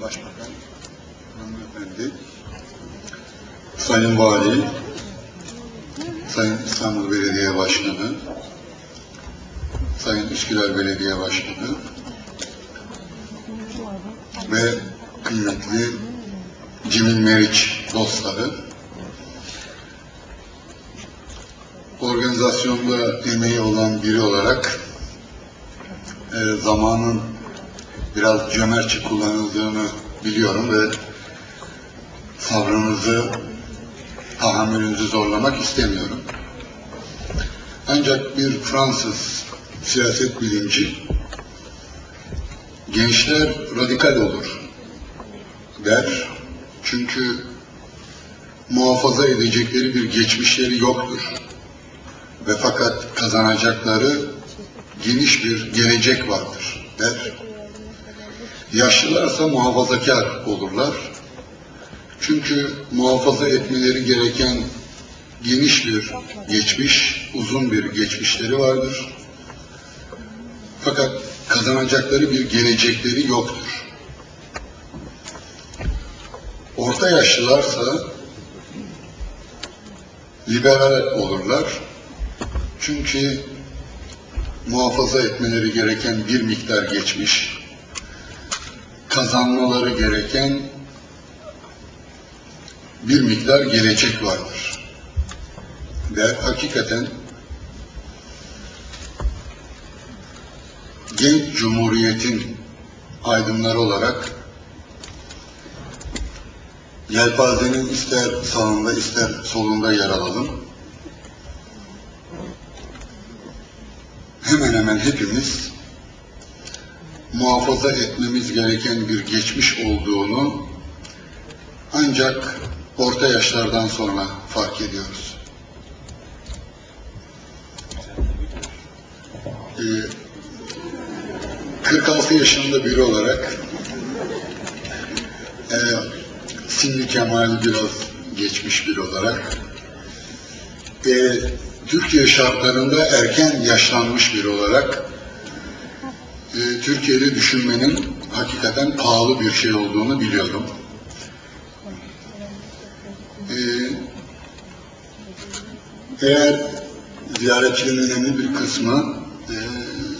Başbakan, hanımefendi, Sayın Vali, Sayın İstanbul Belediye Başkanı, Sayın Üsküdar Belediye Başkanı ve kıymetli Cemil Meriç dostları, organizasyonda emeği olan biri olarak e, zamanın biraz cömertçe kullanıldığını biliyorum ve sabrınızı, tahammülünüzü zorlamak istemiyorum. Ancak bir Fransız siyaset bilimci, gençler radikal olur der. Çünkü muhafaza edecekleri bir geçmişleri yoktur. Ve fakat kazanacakları geniş bir gelecek vardır der. Yaşlılarsa muhafazakar olurlar. Çünkü muhafaza etmeleri gereken geniş bir geçmiş, uzun bir geçmişleri vardır. Fakat kazanacakları bir gelecekleri yoktur. Orta yaşlılarsa liberal olurlar. Çünkü muhafaza etmeleri gereken bir miktar geçmiş, kazanmaları gereken bir miktar gelecek vardır. Ve hakikaten genç cumhuriyetin aydınları olarak yelpazenin ister sağında ister solunda yer alalım. Hemen hemen hepimiz muhafaza etmemiz gereken bir geçmiş olduğunu ancak orta yaşlardan sonra fark ediyoruz. Ee, 46 yaşında biri olarak e, Sinli Kemal'i biraz geçmiş biri olarak e, Türkiye şartlarında erken yaşlanmış biri olarak e, Türkiye'de düşünmenin hakikaten pahalı bir şey olduğunu biliyorum. E, eğer ziyaretçilerin önemli bir kısmı e,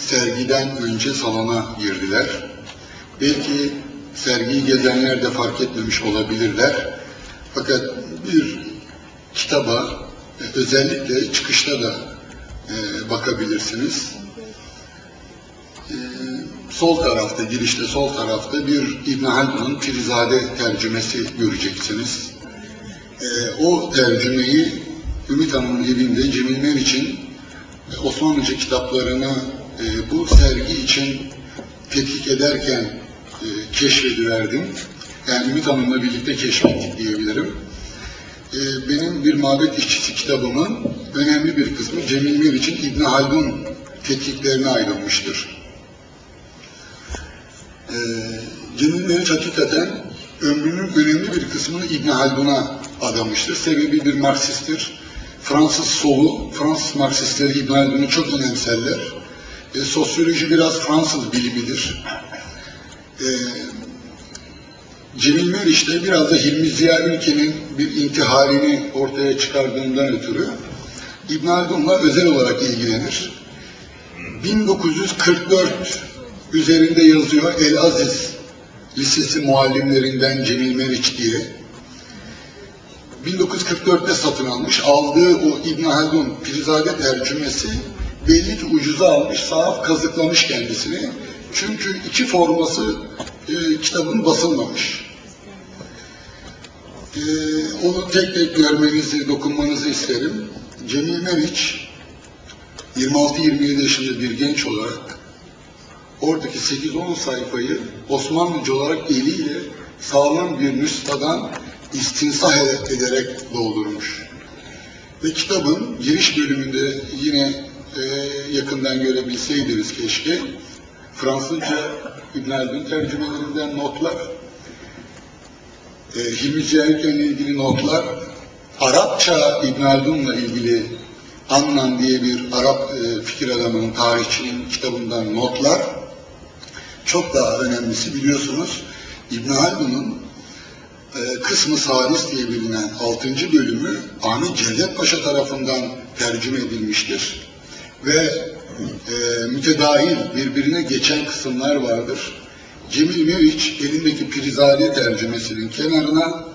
sergiden önce salona girdiler. Belki sergiyi gezenler de fark etmemiş olabilirler. Fakat bir kitaba e, özellikle çıkışta da e, bakabilirsiniz. E, sol tarafta, girişte sol tarafta bir İbn Haldun'un Pirizade tercümesi göreceksiniz. E, o tercümeyi Ümit Hanım'ın evinde Cemil Meriç'in e, Osmanlıca kitaplarını e, bu sergi için tetkik ederken e, keşfediverdim. Yani Ümit Hanım'la birlikte keşfettik diyebilirim. E, benim bir mabet işçisi kitabımın önemli bir kısmı Cemil Meriç'in İbn Haldun tetkiklerine ayrılmıştır. E, Cemil Meriç hakikaten ömrünün önemli bir kısmını İbn Haldun'a adamıştır. Sebebi bir Marksisttir. Fransız solu, Fransız Marksistleri İbn Haldun'u çok önemserler. E, sosyoloji biraz Fransız bilimidir. E, Cemil Meriç de biraz da Hilmi Ziya Ülke'nin bir intihalini ortaya çıkardığından ötürü İbn Haldun'la özel olarak ilgilenir. 1944 üzerinde yazıyor El Aziz Lisesi muallimlerinden Cemil Meriç diye. 1944'te satın almış. Aldığı o İbn Haldun Pirizade tercümesi belli ki ucuza almış, sahaf kazıklamış kendisini. Çünkü iki forması e, kitabın basılmamış. E, onu tek tek görmenizi, dokunmanızı isterim. Cemil Meriç 26-27 yaşında bir genç olarak oradaki 8-10 sayfayı Osmanlıca olarak eliyle sağlam bir nüstadan istinsah ederek doldurmuş. Ve kitabın giriş bölümünde yine e, yakından görebilseydiniz keşke. Fransızca İbn Haldun tercümelerinden notlar, e, Hilmi Cihayirken'le ilgili notlar, Arapça İbn Haldun'la ilgili Annan diye bir Arap e, fikir adamının, tarihçinin kitabından notlar, çok daha önemlisi biliyorsunuz İbn Haldun'un e, Kısmı Salis diye bilinen 6. bölümü Ahmet Cevdet Paşa tarafından tercüme edilmiştir. Ve e, mütedahil birbirine geçen kısımlar vardır. Cemil Meriç elindeki Pirizade tercümesinin kenarına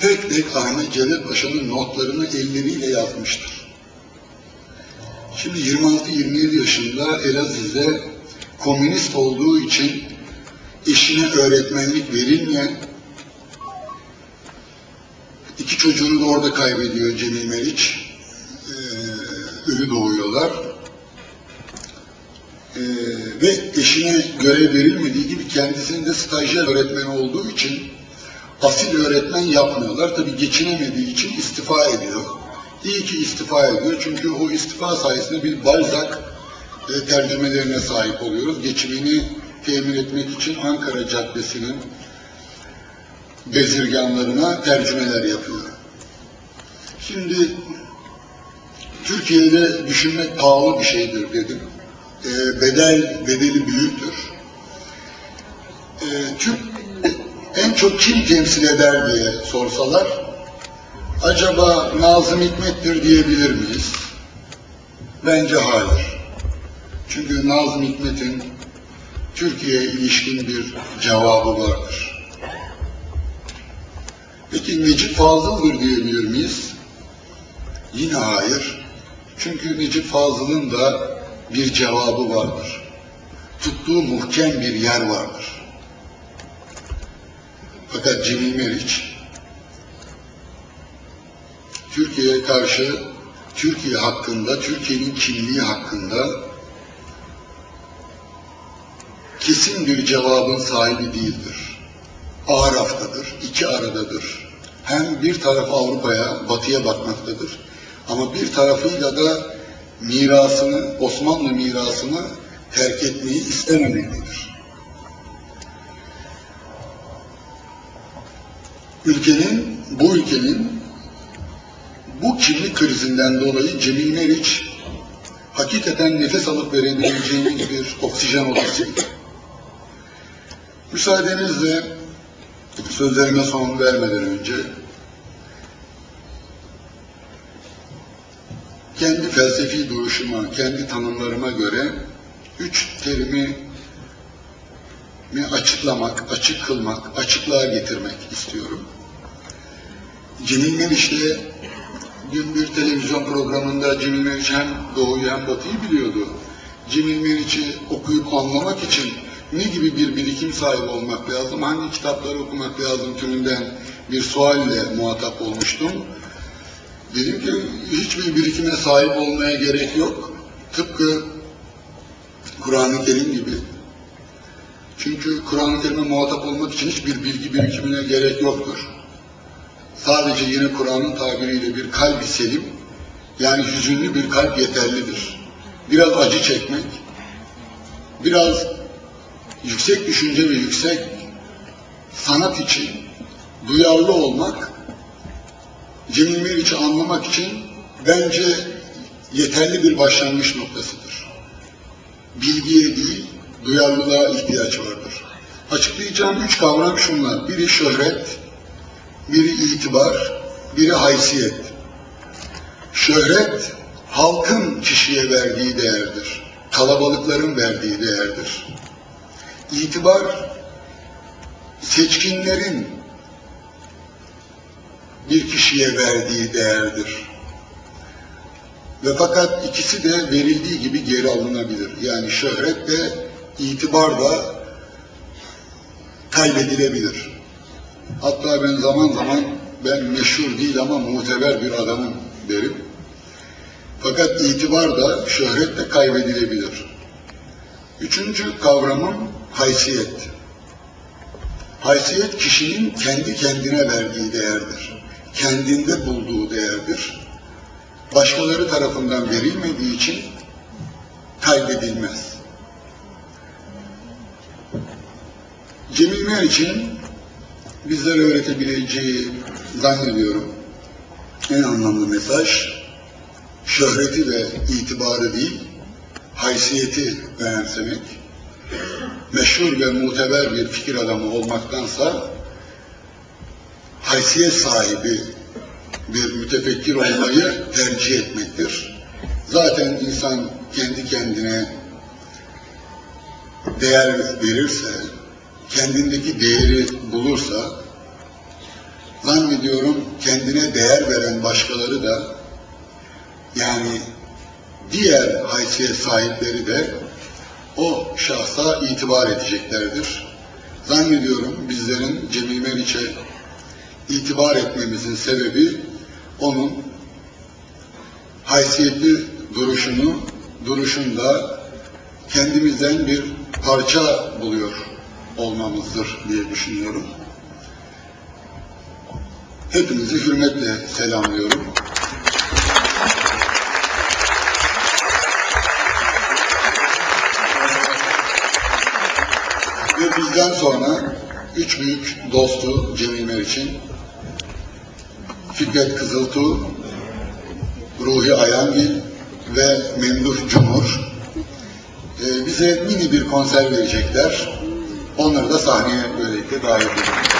tek tek Ahmet Cevdet Paşa'nın notlarını elleriyle yazmıştır. Şimdi 26-27 yaşında Elaziz'de komünist olduğu için eşine öğretmenlik verilmeyen iki çocuğunu da orada kaybediyor Cemil Meriç. Ee, ölü doğuyorlar. Ee, ve eşine görev verilmediği gibi kendisinin de stajyer öğretmeni olduğu için asil öğretmen yapmıyorlar. Tabi geçinemediği için istifa ediyor. İyi ki istifa ediyor çünkü o istifa sayesinde bir Balzac e, tercümelerine sahip oluyoruz. Geçimini temin etmek için Ankara Caddesi'nin bezirganlarına tercümeler yapıyor. Şimdi Türkiye'de düşünmek pahalı bir şeydir dedim. E, bedel bedeli büyüktür. E, Türk en çok kim temsil eder diye sorsalar acaba Nazım Hikmet'tir diyebilir miyiz? Bence hayır. Çünkü Nazım Hikmet'in Türkiye'ye ilişkin bir cevabı vardır. Peki Necip Fazıl'dır diyebilir miyiz? Yine hayır. Çünkü Necip Fazıl'ın da bir cevabı vardır. Tuttuğu muhkem bir yer vardır. Fakat Cemil Meriç Türkiye'ye karşı Türkiye hakkında, Türkiye'nin kimliği hakkında kesin bir cevabın sahibi değildir. Araf'tadır, iki aradadır. Hem bir taraf Avrupa'ya, batıya bakmaktadır. Ama bir tarafıyla da mirasını, Osmanlı mirasını terk etmeyi istememektedir. Ülkenin, bu ülkenin bu kimlik krizinden dolayı Cemil Meriç hakikaten nefes alıp verebileceğimiz bir oksijen odasıydı. Müsaadenizle sözlerime son vermeden önce kendi felsefi duruşuma, kendi tanımlarıma göre üç terimi mi açıklamak, açık kılmak, açıklığa getirmek istiyorum. Cemil Meriç'le dün bir televizyon programında Cemil Meriç hem Doğu'yu hem Batı'yı biliyordu. Cemil Meriç'i okuyup anlamak için ne gibi bir birikim sahibi olmak lazım, hangi kitapları okumak lazım türünden bir sualle muhatap olmuştum. Dedim ki hiçbir birikime sahip olmaya gerek yok. Tıpkı Kur'an-ı Kerim gibi. Çünkü Kur'an-ı Kerim'e muhatap olmak için hiçbir bilgi birikimine gerek yoktur. Sadece yine Kur'an'ın tabiriyle bir kalbi selim, yani hüzünlü bir kalp yeterlidir. Biraz acı çekmek, biraz yüksek düşünce ve yüksek sanat için duyarlı olmak, Cemil Meriç'i anlamak için bence yeterli bir başlangıç noktasıdır. Bilgiye değil, duyarlılığa ihtiyaç vardır. Açıklayacağım üç kavram şunlar. Biri şöhret, biri itibar, biri haysiyet. Şöhret, halkın kişiye verdiği değerdir. Kalabalıkların verdiği değerdir. İtibar, seçkinlerin bir kişiye verdiği değerdir. Ve fakat ikisi de verildiği gibi geri alınabilir. Yani şöhret de itibar da kaybedilebilir. Hatta ben zaman zaman ben meşhur değil ama muteber bir adamım derim. Fakat itibar da şöhret de kaybedilebilir. Üçüncü kavramım haysiyet. Haysiyet kişinin kendi kendine verdiği değerdir. Kendinde bulduğu değerdir. Başkaları tarafından verilmediği için kaybedilmez. Cemil Meriç'in bizlere öğretebileceği zannediyorum en anlamlı mesaj şöhreti ve itibarı değil, haysiyeti önemsemek. meşhur ve muteber bir fikir adamı olmaktansa haysiyet sahibi bir mütefekkir olmayı tercih etmektir. Zaten insan kendi kendine değer verirse, kendindeki değeri bulursa, zannediyorum kendine değer veren başkaları da, yani diğer haysiyet sahipleri de o şahsa itibar edeceklerdir. Zannediyorum bizlerin Cemil Meriç'e itibar etmemizin sebebi onun haysiyetli duruşunu, duruşunda kendimizden bir parça buluyor olmamızdır diye düşünüyorum. Hepinizi hürmetle selamlıyorum. Ve bizden sonra üç büyük dostu Cemil Meriç'in Fikret Kızıltuğ, Ruhi Ayangil ve Memduh Cumhur e, bize mini bir konser verecekler. Onları da sahneye böylelikle davet ediyorum.